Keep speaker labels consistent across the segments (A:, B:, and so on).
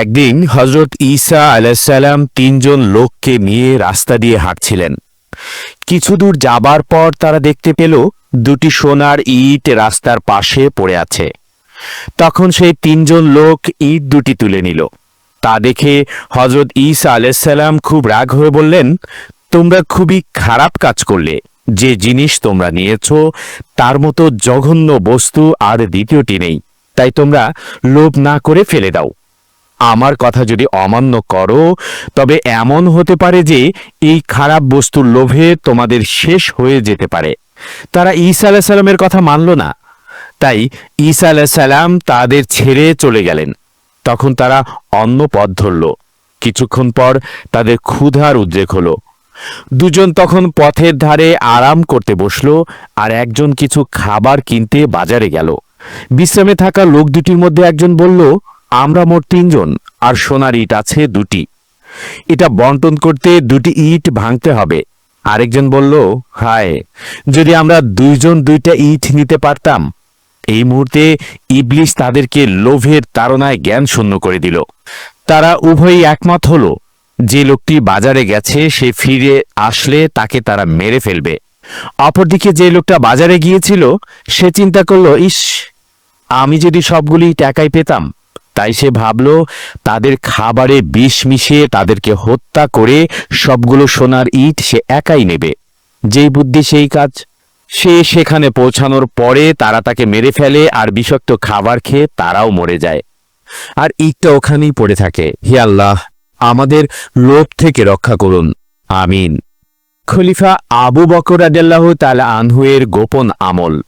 A: একদিন হজরত ঈসা আলাইসাল্লাম তিনজন লোককে নিয়ে রাস্তা দিয়ে হাঁটছিলেন। কিছু দূর যাবার পর তারা দেখতে পেল দুটি সোনার ইট রাস্তার পাশে পড়ে আছে। তখন সেই তিনজন লোক ইট দুটি তুলে নিল। তা দেখে হজরত ঈসা আলাইসাল্লাম খুব রাগ হয়ে বললেন, তোমরা খুবই খারাপ কাজ করলে। যে জিনিস তোমরা নিয়েছ, তার মতো জঘন্য বস্তু আর দ্বিতীয়টি নেই। তাই তোমরা লোভ না করে ফেলে দাও। আমার কথা যদি অমান্য করো, তবে এমন হতে পারে যে এই খারাপ বস্তুর লোভে তোমাদের শেষ হয়ে যেতে পারে। তারা ঈসা আলাহ সাল্লামের কথা মানল না। তাই ঈসা আলাহ সাল্লাম তাদের ছেড়ে চলে গেলেন। তখন তারা অন্য পথ ধরল। কিছুক্ষণ পর তাদের ক্ষুধার উদ্রেক হলো। দুজন তখন পথের ধারে আরাম করতে বসল আর একজন কিছু খাবার কিনতে বাজারে গেল। বিশ্রামে থাকা লোক দুটির মধ্যে একজন বলল আমরা মোট তিনজন, আর সোনার ইট আছে দুটি। এটা বন্টন করতে দুটি ইট ভাঙতে হবে। আরেকজন বলল, হায়, যদি আমরা দুইজন দুইটা ইট নিতে পারতাম, এই মুহূর্তে ইবলিশ তাদেরকে লোভের তাড়নায় জ্ঞান শূন্য করে দিল। তারা উভয়ই একমত হলো, যে লোকটি বাজারে গেছে, সে ফিরে আসলে তাকে তারা মেরে ফেলবে। অপরদিকে যে লোকটা বাজারে গিয়েছিল, সে চিন্তা করল, ইস, আমি যদি সবগুলি টাকাই পেতাম তাই সে ভাবল, তাদের খাবারে বিষ মিশিয়ে তাদেরকে হত্যা করে সবগুলো সোনার ইট সে একাই নেবে। যেই বুদ্ধি সেই কাজ। সে সেখানে পৌঁছানোর পরে তারা তাকে মেরে ফেলে আর বিষাক্ত খাবার খেয়ে তারাও মরে যায়। আর ইটটা ওখানেই পড়ে থাকে। হে আল্লাহ, আমাদের লোভ থেকে রক্ষা করুন। আমিন। খলিফা আবু বকর আদাল্লাহ তালা আনহুয়ের গোপন আমল।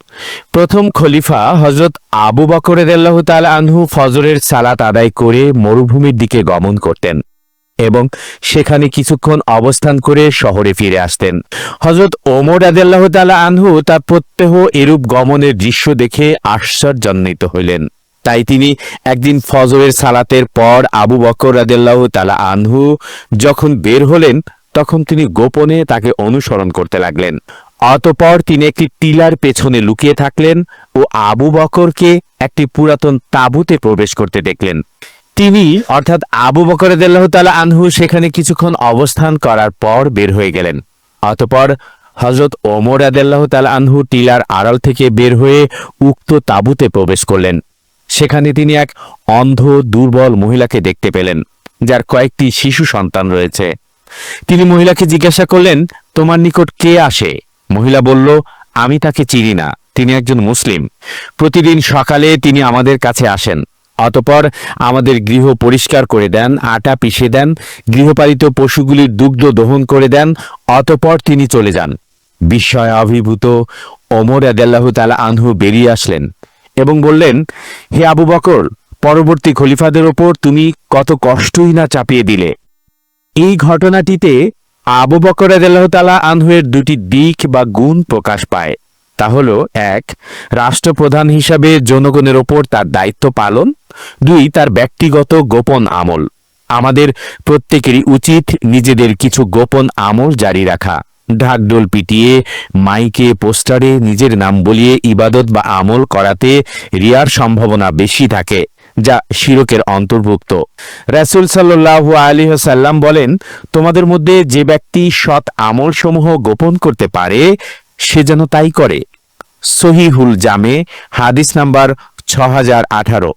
A: প্রথম খলিফা হজরত আবু বকর আদাল্লাহ তালা আনহু ফজরের সালাত আদায় করে মরুভূমির দিকে গমন করতেন এবং সেখানে কিছুক্ষণ অবস্থান করে শহরে ফিরে আসতেন। হজরত ওমর আদাল্লাহ তালা আনহু তার প্রত্যহ এরূপ গমনের দৃশ্য দেখে আশ্চর্যান্বিত হইলেন তাই তিনি একদিন ফজরের সালাতের পর আবু বকর রাদেল্লাহ তালা আনহু যখন বের হলেন তখন তিনি গোপনে তাকে অনুসরণ করতে লাগলেন। অতপর তিনি একটি টিলার পেছনে লুকিয়ে থাকলেন ও আবু বকরকে একটি পুরাতন তাঁবুতে প্রবেশ করতে দেখলেন। তিনি, অর্থাৎ আবু বকর তাআলা আনহু, সেখানে কিছুক্ষণ অবস্থান করার পর বের হয়ে গেলেন। অতপর হজরত ওমর আদাল্লাহ তাল আনহু টিলার আড়াল থেকে বের হয়ে উক্ত তাঁবুতে প্রবেশ করলেন। সেখানে তিনি এক অন্ধ, দুর্বল মহিলাকে দেখতে পেলেন, যার কয়েকটি শিশু সন্তান রয়েছে। তিনি মহিলাকে জিজ্ঞাসা করলেন, তোমার নিকট কে আসে? মহিলা বলল, আমি তাকে চিনি না, তিনি একজন মুসলিম। প্রতিদিন সকালে তিনি আমাদের কাছে আসেন। অতপর আমাদের গৃহ পরিষ্কার করে দেন, আটা পিষে দেন, গৃহপালিত পশুগুলির দুগ্ধ দহন করে দেন, অতপর তিনি চলে যান। বিস্ময় অভিভূত ওমর আদাল্লাহ তালা আনহু বেরিয়ে আসলেন এবং বললেন, হে আবু বকর, পরবর্তী খলিফাদের ওপর তুমি কত কষ্টই না চাপিয়ে দিলে। এই ঘটনাটিতে আবু বকর আদাল্লাহ তালা আনহুয়ের দুটি দিক বা গুণ প্রকাশ পায়। তা হল, এক, রাষ্ট্রপ্রধান হিসাবে জনগণের ওপর তার দায়িত্ব পালন। দুই, তার ব্যক্তিগত গোপন আমল। আমাদের প্রত্যেকেরই উচিত নিজেদের কিছু গোপন আমল জারি রাখা। ঢাকঢোল পিটিয়ে, মাইকে, পোস্টারে নিজের নাম বলিয়ে ইবাদত বা আমল করাতে রিয়ার সম্ভাবনা বেশি থাকে। যা শিরকের অন্তর্ভুক্ত। রাসুল সাল্লাহু আলী সাল্লাম বলেন, তোমাদের মধ্যে যে ব্যক্তি সৎ আমলসমূহ গোপন করতে পারে, সে যেন তাই করে। সহিহুল জামে, হাদিস নাম্বার ছ হাজার আঠারো।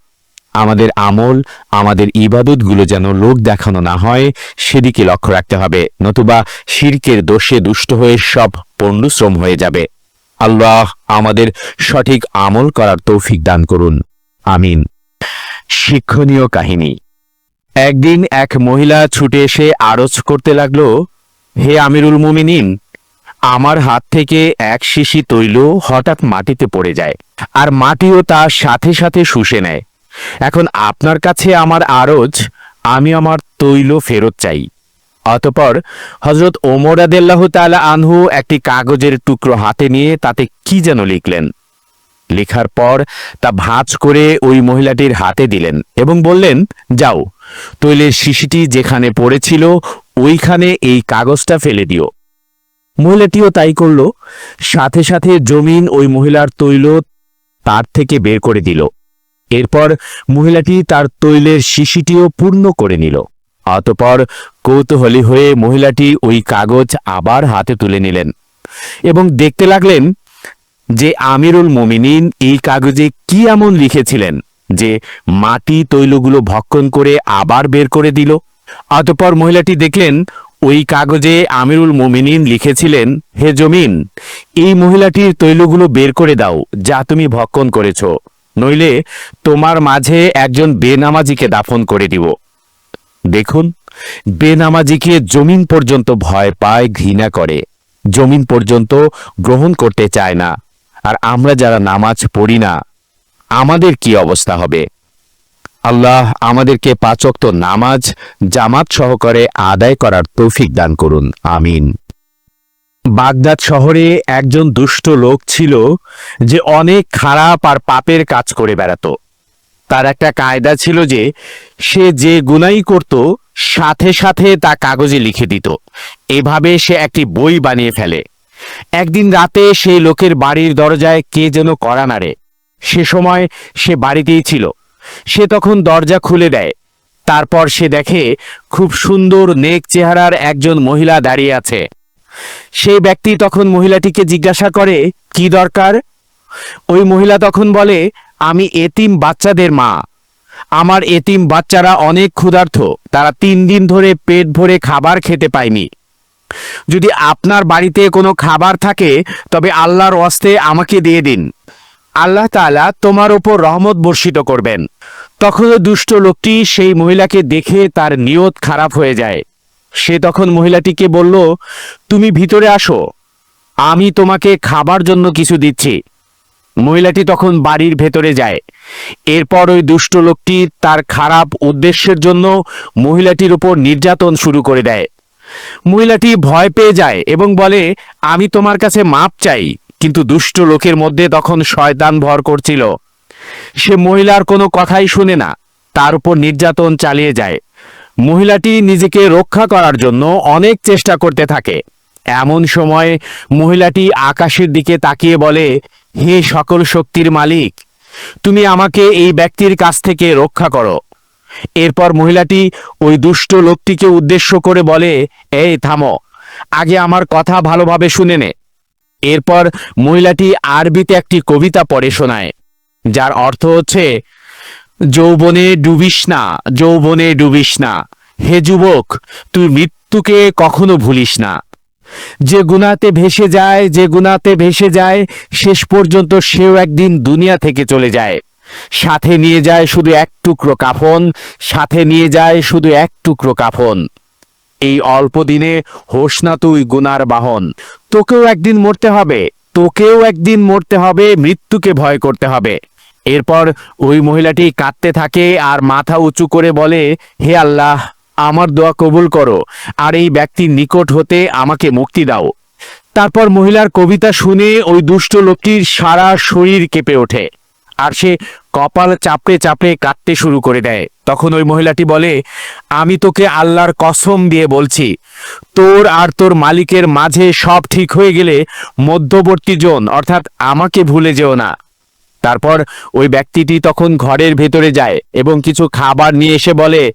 A: আমাদের আমল, আমাদের ইবাদতগুলো যেন লোক দেখানো না হয়, সেদিকে লক্ষ্য রাখতে হবে, নতুবা শিরকের দোষে দুষ্ট হয়ে সব পণ্যশ্রম হয়ে যাবে। আল্লাহ আমাদের সঠিক আমল করার তৌফিক দান করুন। আমিন। শিক্ষণীয় কাহিনী। একদিন এক মহিলা ছুটে এসে আরজ করতে লাগল, হে আমিরুল মুমিনিন, আমার হাত থেকে এক শিশি তৈল হঠাৎ মাটিতে পড়ে যায়, আর মাটিও তার সাথে সাথে শুষে নেয়। এখন আপনার কাছে আমার আরজ, আমি আমার তৈল ফেরত চাই। অতপর হজরত ওমর আদেল্লাহ তালা আনহু একটি কাগজের টুকরো হাতে নিয়ে তাতে কি যেন লিখলেন। লেখার পর তা ভাঁজ করে ওই মহিলাটির হাতে দিলেন এবং বললেন, যাও, তৈলের শিশিটি যেখানে পড়েছিল, ওইখানে এই কাগজটা ফেলে দিও। মহিলাটিও তাই করল। সাথে সাথে জমিন ওই মহিলার তৈল তার থেকে বের করে দিল। এরপর মহিলাটি তার তৈলের শিশিটিও পূর্ণ করে নিল। অতপর কৌতূহলী হয়ে মহিলাটি ওই কাগজ আবার হাতে তুলে নিলেন এবং দেখতে লাগলেন যে আমিরুল মোমিনিন এই কাগজে কি এমন লিখেছিলেন যে মাটি তৈলগুলো ভক্ষণ করে আবার বের করে দিল? অতপর মহিলাটি দেখলেন, ওই কাগজে আমিরুল মোমিনিন লিখেছিলেন, হে জমিন, এই মহিলাটির তৈলগুলো বের করে দাও, যা তুমি ভক্ষণ করেছ। নইলে তোমার মাঝে একজন বেনামাজিকে দাফন করে দিব। দেখুন, বেনামাজিকে জমিন পর্যন্ত ভয় পায়, ঘৃণা করে। জমিন পর্যন্ত গ্রহণ করতে চায় না। আর আমরা যারা নামাজ পড়ি না, আমাদের কি অবস্থা হবে? আল্লাহ আমাদেরকে পাচক্ত নামাজ জামাত সহকারে আদায় করার তৌফিক দান করুন, আমিন। বাগদাদ শহরে একজন দুষ্ট লোক ছিল যে অনেক খারাপ আর পাপের কাজ করে বেড়াতো। তার একটা কায়দা ছিল যে সে যে গুনাই করত, সাথে সাথে তা কাগজে লিখে দিত। এভাবে সে একটি বই বানিয়ে ফেলে। একদিন রাতে সেই লোকের বাড়ির দরজায় কে যেন করা নাড়ে। সে সময় সে বাড়িতেই ছিল। সে তখন দরজা খুলে দেয়। তারপর সে দেখে খুব সুন্দর নেক চেহারার একজন মহিলা দাঁড়িয়ে আছে। সেই ব্যক্তি তখন মহিলাটিকে জিজ্ঞাসা করে, কি দরকার? ওই মহিলা তখন বলে, আমি এতিম বাচ্চাদের মা। আমার এতিম বাচ্চারা অনেক ক্ষুধার্ত। তারা তিন দিন ধরে পেট ভরে খাবার খেতে পায়নি। যদি আপনার বাড়িতে কোনো খাবার থাকে, তবে আল্লাহর ওয়াস্তে আমাকে দিয়ে দিন। আল্লাহ তাআলা তোমার ওপর রহমত বর্ষিত করবেন। তখন দুষ্ট লোকটি সেই মহিলাকে দেখে তার নিয়ত খারাপ হয়ে যায়। সে তখন মহিলাটিকে বলল, তুমি ভিতরে আসো। আমি তোমাকে খাবার জন্য কিছু দিচ্ছি। মহিলাটি তখন বাড়ির ভেতরে যায়। এরপর ওই দুষ্ট লোকটি তার খারাপ উদ্দেশ্যের জন্য মহিলাটির উপর নির্যাতন শুরু করে দেয়। মহিলাটি ভয় পেয়ে যায় এবং বলে, আমি তোমার কাছে মাপ চাই। কিন্তু দুষ্ট লোকের মধ্যে তখন শয়তান ভর করছিল। সে মহিলার কোনো কথাই শুনে না, তার উপর নির্যাতন চালিয়ে যায়। মহিলাটি নিজেকে রক্ষা করার জন্য অনেক চেষ্টা করতে থাকে। এমন সময় মহিলাটি আকাশের দিকে তাকিয়ে বলে, হে সকল শক্তির মালিক, তুমি আমাকে এই ব্যক্তির কাছ থেকে রক্ষা করো। এরপর মহিলাটি ওই দুষ্ট লোকটিকে উদ্দেশ্য করে বলে, এই, থামো। আগে আমার কথা ভালোভাবে শুনে নে। এরপর মহিলাটি আরবিতে একটি কবিতা পড়ে শোনায়, যার অর্থ হচ্ছে, যৌবনে ডুবিস না, যৌবনে ডুবিস না। হে যুবক, তুই মৃত্যুকে কখনো ভুলিস না। যে গুনাতে ভেসে যায়, যে গুনাতে ভেসে যায়, শেষ পর্যন্ত সেও একদিন দুনিয়া থেকে চলে যায়। সাথে নিয়ে যায় শুধু এক টুকরো কাফন, সাথে নিয়ে যায় শুধু এক টুকরো কাফন। এই অল্প দিনে হোস না তুই গুনার বাহন। তোকেও একদিন মরতে হবে, তোকেও একদিন মরতে হবে, মৃত্যুকে ভয় করতে হবে। এরপর ওই মহিলাটি কাঁদতে থাকে আর মাথা উঁচু করে বলে, হে আল্লাহ, আমার দোয়া কবুল করো, আর এই ব্যক্তির নিকট হতে আমাকে মুক্তি দাও। তারপর মহিলার কবিতা শুনে ওই দুষ্ট লোকটির সারা শরীর কেঁপে ওঠে। আর সে কপাল চাপড়ে চাপড়ে কাটতে শুরু করে দেয়। তখন ওই মহিলাটি বলে, আমি তোকে আল্লাহর কসম দিয়ে বলছি, তোর আর তোর মালিকের মাঝে সব ঠিক হয়ে গেলে মধ্যবর্তী জন, অর্থাৎ আমাকে ভুলে যেও না। তারপর ওই ব্যক্তিটি তখন ঘরের ভেতরে যায় এবং কিছু খাবার নিয়ে এসে বলে,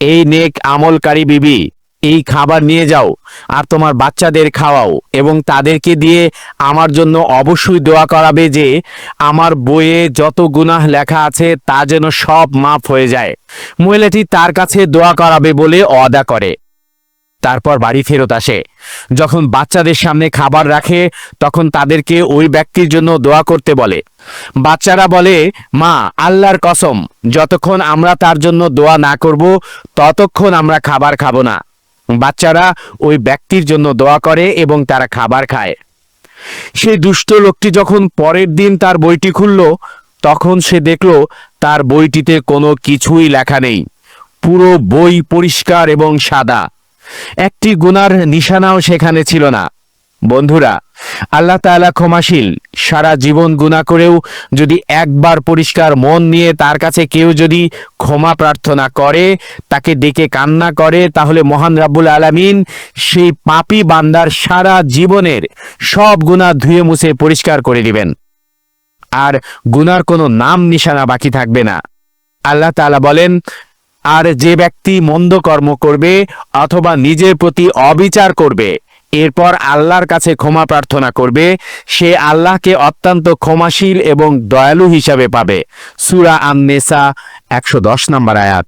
A: এই নেক আমলকারী বিবি এই খাবার নিয়ে যাও আর তোমার বাচ্চাদের খাওয়াও এবং তাদেরকে দিয়ে আমার জন্য অবশ্যই দোয়া করাবে যে আমার বইয়ে যত গুনাহ লেখা আছে তা যেন সব মাফ হয়ে যায়। মহিলাটি তার কাছে দোয়া করাবে বলে অদা করে। তারপর বাড়ি ফেরত আসে। যখন বাচ্চাদের সামনে খাবার রাখে, তখন তাদেরকে ওই ব্যক্তির জন্য দোয়া করতে বলে। বাচ্চারা বলে, মা, আল্লাহর কসম, যতক্ষণ আমরা তার জন্য দোয়া না করব, ততক্ষণ আমরা খাবার খাব না। বাচ্চারা ওই ব্যক্তির জন্য দোয়া করে এবং তারা খাবার খায়। সেই দুষ্ট লোকটি যখন পরের দিন তার বইটি খুলল, তখন সে দেখল তার বইটিতে কোনো কিছুই লেখা নেই। পুরো বই পরিষ্কার এবং সাদা। একটি গুনার নিশানাও সেখানে ছিল না। বন্ধুরা, আল্লাহ তাআলা ক্ষমাশীল, সারা জীবন গুনাহ করেও যদি একবার পরিষ্কার মন নিয়ে তার কাছে কেউ যদি ক্ষমা প্রার্থনা করে, তাকে ডেকে কান্না করে, তাহলে মহান রাব্বুল আলামিন সেই পাপী বান্দার সারা জীবনের সব গুনাহ ধুয়ে মুছে পরিষ্কার করে দিবেন। আর গুনার কোনো নাম নিশানা বাকি থাকবে না। আল্লাহ তাআলা বলেন, আর যে ব্যক্তি মন্দ কর্ম করবে অথবা নিজের প্রতি অবিচার করবে এরপর আল্লাহর কাছে ক্ষমা প্রার্থনা করবে। সে আল্লাহকে অত্যন্ত ক্ষমাশীল এবং দয়ালু হিসাবে পাবে। সুরা আন্নেসা একশো দশ নম্বর আয়াত।